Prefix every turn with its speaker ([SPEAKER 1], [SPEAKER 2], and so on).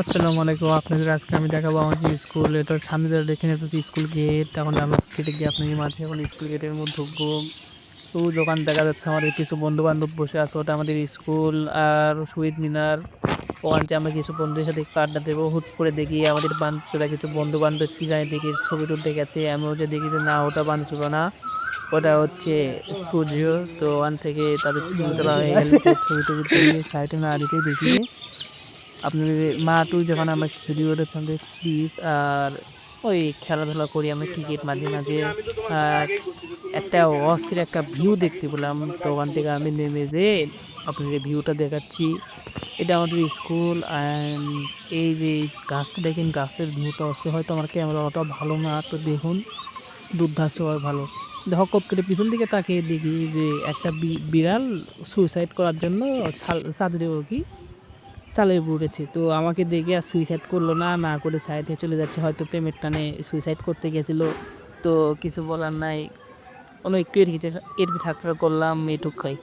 [SPEAKER 1] আসসালামু আলাইকুম, আপনাদের আজকে আমি দেখাবো আমার যে স্কুল এটা সামনে যারা দেখে নিচ্ছে স্কুল গেট এখন আমরা কেটে গিয়ে আপনাদের মাঝে এখন স্কুল গেটের মধ্যে ঢুকবো। তো দোকান দেখা যাচ্ছে আমাদের, কিছু বন্ধু বান্ধব বসে আছে, ওটা আমাদের স্কুল আর শহীদ মিনার। ওখানে আমরা কিছু বন্ধুদের সাথে একটু আড্ডা দেবো, হুট করে দেখি আমাদের বান্ধবরা, কিছু বন্ধু বান্ধব কি জানি, দেখি ছবি তুলতে গেছে আমিও যে দেখি যে না, ওটা বান্ধব না, ওটা হচ্ছে সূর্য। তো ওখান থেকে তাদের ছবি তোলা হয়ে গেল ছবি টবি সাইডে না দিতে দেখি। আপনাদের মা টু যখন আমরা খেলি সঙ্গে প্লিজ আর ওই খেলাধুলা করি আমরা ক্রিকেট মাঝে মাঝে একটা অস্থির একটা ভিউ দেখতে পেলাম। তো ওখান থেকে আমি নেমে যে আপনাদের ভিউটা দেখাচ্ছি। এটা আমাদের স্কুল অ্যান্ড এই যে গাছটা দেখেন, গাছের ভিউটা হচ্ছে হয়তো আমার ক্যামেরা অত ভালো না, তো দেখুন দুর্ধার্স হয় ভালো। হকপ করে পিছন দিকে তাকিয়ে দেখি যে একটা বিড়াল সুইসাইড করার জন্য চাদরে ও কি চালে পড়েছে। তো আমাকে দেখে আর সুইসাইড করল না না করে সাইডে চলে যাচ্ছে। হয়তো প্রেমের টানে সুইসাইড করতে গেছিল। তো কিছু বলার নাই। অনেক একটু এর থাকতে করলাম এটুক খাই